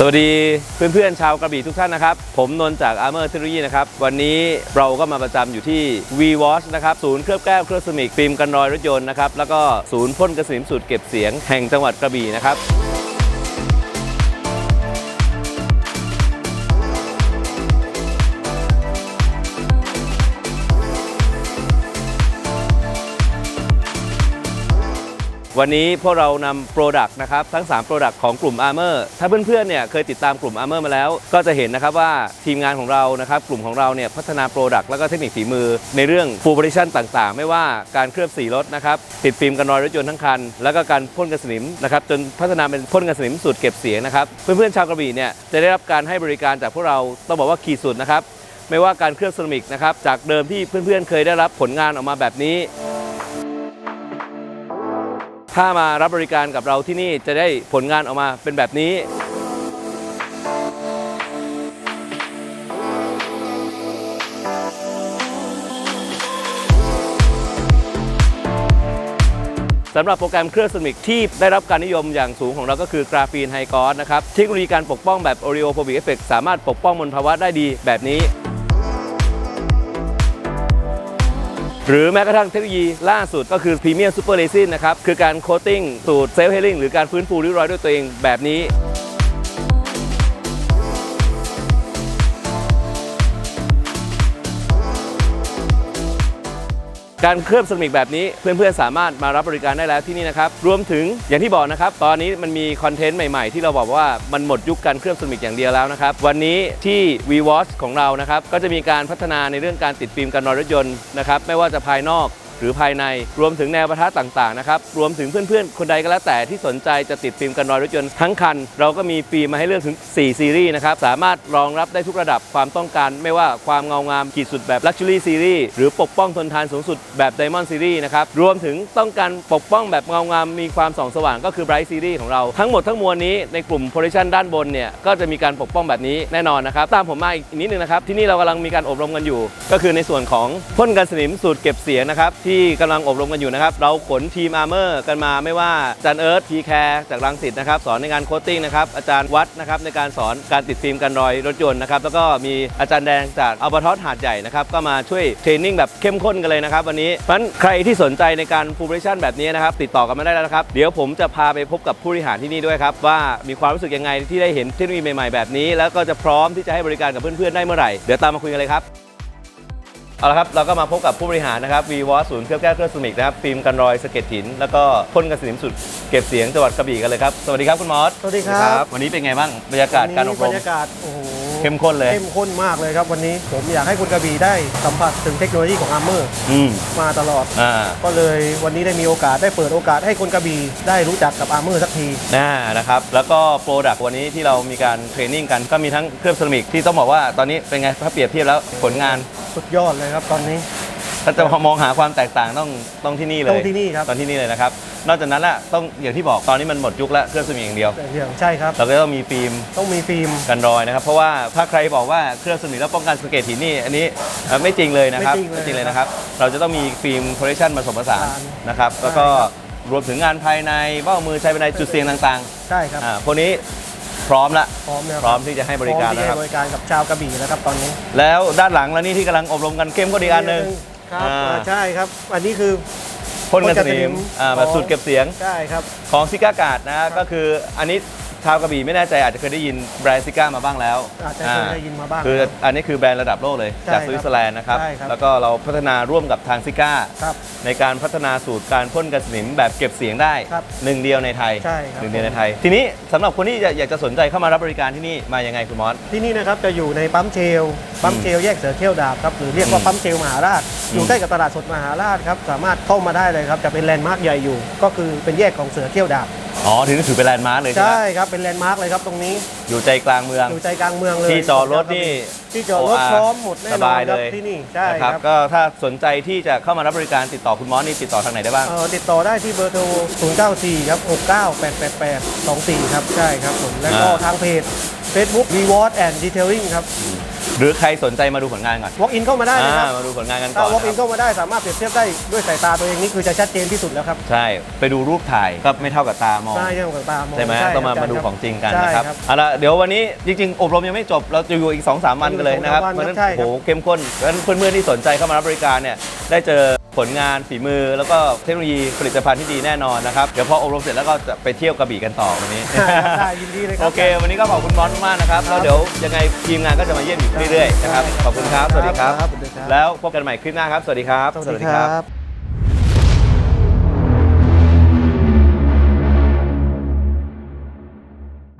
สวัสดีเพื่อนๆชาวกระบี่ทุกท่านนะครับ ผมนนท์จาก Armor Technology นะครับ วันนี้เราก็มาประจำอยู่ที่ V Watch นะครับ ศูนย์เคลือบแก้วเคลือบสมิกฟิล์มกันรอยรถยนต์นะครับ แล้วก็ศูนย์พ่นกระสินสูตรเก็บเสียงแห่งจังหวัดกระบี่นะครับ วันนี้พวกเรานำโปรดักต์นะครับทั้ง 3 โปรดักต์ของกลุ่ม Armor ถ้าเพื่อนๆเนี่ยเคยติดตามกลุ่ม Armor มาแล้ว ก็จะเห็นนะครับว่าทีมงานของเรานะครับกลุ่มของเราเนี่ยพัฒนาโปรดักต์แล้วก็เทคนิคฝีมือ ในเรื่อง Full Precision ต่างๆ ไม่ว่าการเคลือบสีรถนะครับติดฟิล์มกันรอยรถยนต์ทั้งคัน แล้วก็การพ่นกันสนิมนะครับจนพัฒนาเป็นพ่นกันสนิมสูตรเก็บเสียงนะครับเพื่อนๆชาวกระบี่เนี่ยจะได้รับการให้บริการจากพวกเราต้องบอกว่าขีดสุดนะครับไม่ว่าการเคลือบเซรามิกนะครับจากเดิมที่เพื่อนๆเคยได้รับผลงานออกมาแบบนี้ ถ้ามารับบริการกับเราที่นี่จะได้ผลงานออกมาเป็นแบบนี้ สำหรับโปรแกรมเครื่องสมิกที่ได้รับการนิยมอย่างสูงของเราก็คือกราฟีนไฮกอสนะครับเทคโนโลยีการปกป้องแบบ o r e o p h o b i c Effect สามารถปกป้องมลภาวะได้ดีแบบนี้ หรือแม้กระทั่งเทคโนโลยีล่าสุดก็คือพรีเมียมซูเปอร์เลซินนะครับ คือการโคตติ้งสูตรเซลล์เฮลิ่งหรือการฟื้นฟูริ้วรอยด้วยตัวเองแบบนี้ การเคลือบเซรามิกแบบนี้เพื่อนๆสามารถมารับบริการได้แล้วที่นี่นะครับ รวมถึงอย่างที่บอกนะครับ ตอนนี้มันมีคอนเทนต์ใหม่ๆ ที่เราบอกว่ามันหมดยุคการเคลือบเซรามิกอย่างเดียวแล้วนะครับ วันนี้ที่ v w a t c h ของเรานะครับ ก็จะมีการพัฒนาในเรื่องการติดฟิล์มกันรอยรถยนต์นะครับ ไม่ว่าจะภายนอก หรือภายในรวมถึงแนวประทัดต่างๆนะครับรวมถึงเพื่อนๆ คนใดก็แล้วแต่ที่สนใจจะติดฟิล์มกันรอยรถยนต์ทั้งคัน เราก็มีฟิล์มมาให้เลือกถึง 4 ซีรีส์นะครับสามารถรองรับได้ทุกระดับความต้องการ ไม่ว่าความเงางามขีดสุดแบบ Luxury Series หรือปกป้องทนทานสูงสุดแบบ Diamond Series นะครับรวมถึงต้องการปกป้องแบบเงางามมีความส่องสว่างก็คือ Bright Series ของเราทั้งหมดทั้งมวลนี้ในกลุ่ม Protection ด้านบนเนี่ยก็จะมีการปกป้องแบบนี้แน่นอนนะครับตามผมมาอีกนิดนึงนะครับที่นี่เรากำลังมีการอบรมกันอยู่ ก็คือในส่วนของพ่นกันสนิมสูตรเก็บเสียงนะครับทที่กำลังอบรมกันอยู่นะครับ เราขนทีมอาร์เมอร์กันมาไม่ว่าอาจารย์เอิร์ธพีแคร์จากรังสิตนะครับสอนในงานโคตติ้งนะครับอาจารย์วัดนะครับในการสอนการติดฟิล์มกันรอยรถยนต์นะครับแล้วก็มีอาจารย์แดงจากอัลบาทอสหาดใหญ่นะครับก็มาช่วยเทรนนิ่งแบบเข้มข้นกันเลยนะครับวันนี้เพราะฉะนั้นใครที่สนใจในการฟูลเ r ชั่นแบบนี้นะครับติดต่อกันมาได้แล้วนะครับเดี๋ยวผมจะพาไปพบกับผู้บริหารที่นี่ด้วยครับว่ามีความรู้สึกยังไงที่ได้เห็นเทคโนโลยีใหม่ๆแบบนี้ แล้วก็จะพร้อมที่จะให้บริการกับเพื่อนๆได้เมื่อไหร่เดี๋ยวตามมาคุยกันเลยครับ เอาละครับ เราก็มาพบกับผู้บริหารนะครับ v ีวอศูนย์เคลือบแก้วเคลือบสมิกนะครับฟิล์มกันรอยสะเก็ดหิน แล้วก็พ่นกันสนิมสุดเก็บเสียงจังหวัดกระบี่กันเลยครับ สวัสดีครับคุณมอสสวัสดีครับ วันนี้เป็นไงบ้างบรรยากาศการอบรบรมรยากาศโอ้โห เข้มข้นเลย เข้มข้นมากเลยครับวันนี้ผมอยากให้คุณกระบี่ได้สัมผัสถึงเทคโนโลยีของอาร์เมอร์อืมมาตลอด อ่าก็เลยวันนี้ได้มีโอกาสได้เปิดโอกาสให้คนกระบี่ได้รู้จักกับอาร์เมอร์สักที น่านะครับ แล้วก็โปรดักต์วันนี้ที่เรามีการเทรนนิ่งกันก็มีทั้งเคลือบเซรามิกที่ต้องบอกว่าตอนนี้เป็นไงถ้าเปรียบเทียบแล้วผลงาน สุดยอดเลยครับตอนนี้ ถ้าจะมองหาความแตกต่างต้องต้องที่นี่เลยต้องที่นี่ครับตอนที่นี่เลยนะครับ นอกจากนั้นละต้องอย่างที่บอกตอนนี้มันหมดยุคแล้วเคลือบเซรามิกอย่างเดียวแต่อย่างใช่ครับ เราก็ต้องมีฟิล์มต้องมีฟิล์มกันรอยนะครับ เพราะว่าถ้าใครบอกว่าเครื่องสนิมแล้วป้องกันสะเก็ดหินนี่อันนี้เอ่อไม่จริงเลยนะครับไม่จริงเลยเลยนะครับ เราจะต้องมีฟิล์มโพลิชันผสมผสานผสานนะครับแล้วก็ใช่ครับรวมถึงงานภายในเบ้ามือใช้ภายในจุดเสี่ยงต่างใช่ครับ ๆอ่าพวกนี้พร้อมละ พร้อมแล้วพร้อมที่จะให้บริการพอมที่แล้วครับ ให้บริการกับชาวกระบี่แล้วครับตอนนี้แล้วด้านหลังแล้วนี่ที่กำลังอบรมกันเข้มข้นอีกอันหนึ่งครับอ่า อ่าใช่ครับ อันนี้คือ พ่นกันสนิมพ่นกันสนิมอ่าแบบของสูตรเก็บเสียงใช่ครับ ของซิก้ากาดนะก็คืออันนี้ชาวกระบี่ไม่แน่ใจอาจจะเคยได้ยินแบรนด์ซิก้ามาบ้างแล้วอาจจะเคยได้ยินมาบ้างคือครับอันนี้คือแบรนด์ระดับโลกเลยใช่จากครับสวิตเซอร์แลนด์นะครับใช่ครับ แล้วก็เราพัฒนาร่วมกับทางซิก้าครับในการพัฒนาสูตรการพ่นกันสนิมแบบเก็บเสียงได้ครับหนึ่งเดียวในไทยใช่ครับหนึ่งเดียวในไทย ทีนี้สำหรับคนที่อยากจะสนใจเข้ามารับบริการที่นี่มายังไงคุณมอสที่นี่นะครับจะอยู่ในปั๊มเชลปั๊มเชลแยกเสือเที่ยวดาบครับหรือเรียกว่าอืมปั๊มเชลมหาราช อยู่อืมใกล้กับตลาดสดมหาราชครับสามารถเข้ามาได้เลยครับจะเป็นแลนด์มาร์คใหญ่อยู่ ก็คือเป็นแยกของเสือเที่ยวดาบอ๋อถือถือเป็นแลนด์มาร์คเลยใช่ไหมใช่ครับเป็นแลนด์มาร์คเลยครับตรงนี้อยู่ใจกลางเมือง อยู่ใจกลางเมืองเลยที่จอดรถนี่ที่จอดรถโอ้พร้อมหมดแน่สนอนบายครับเลยที่นี่ใช่นะคครัรับบก็ถ้าสนใจที่จะเข้ามารับบริการติดต่อคุณมอสนี่ติดต่อทางไหนได้บ้างเอ่อติดต่อได้ที่เบอร์โทร 094 ครับ 698888 24 ครับใช่ครับผมแล้วก็อ่าทางเพจ Facebook Reward and Detailing ครับ หรือใครสนใจมาดูผลงานก่อน walk in เข้ามาได้นะคอ่ารับมาดูผลงานกันก่ถ้าอน walk นะ in ครับเข้ามาได้สามารถเปรียบเทียบได้ด้วยสายตาตัวเองนี่คือจะชัดเจนที่สุดแล้วครับใช่ ไปดูรูปถ่ายก็ไม่เท่ากับตามอง ใช่ยังกับตามองใช่ไหมครับต้องมาใช่มาดูครับของจริงกันใช่นะครับครับเอาละเดี๋ยววันนี้จริงๆ อบรมยังไม่จบ เราจะอยู่อีก 2-3สามวันกันเลยนะครับสองสามวันเพราะฉะนั้นใช่ครับ โอ้โหเข้มข้นเพราะฉะนั้นเพื่อนๆที่สนใจเข้ามารับบริการเนี่ยได้เจอ ผลงานฝีมือแล้วก็เทคโนโลยีผลิตภัณฑ์ที่ดีแน่นอนนะครับ เดี๋ยวพออบรมเสร็จแล้วก็จะไปเที่ยวกระบี่กันต่อวันนี้ ได้ยินดีเลยครัโอเค วันนี้ก็ขอบคุณมอสมากๆนะครับ แล้วเดี๋ยวยังไงทีมงานก็จะมาเยี่ยมอีกเรื่อยๆนะครับ ขอบคุณครับ สวัสดีครับ ครับสวัสดีครับ แล้วพบกันใหม่คลิปหน้าครับ สวัสดีครับ สวัสดีครับ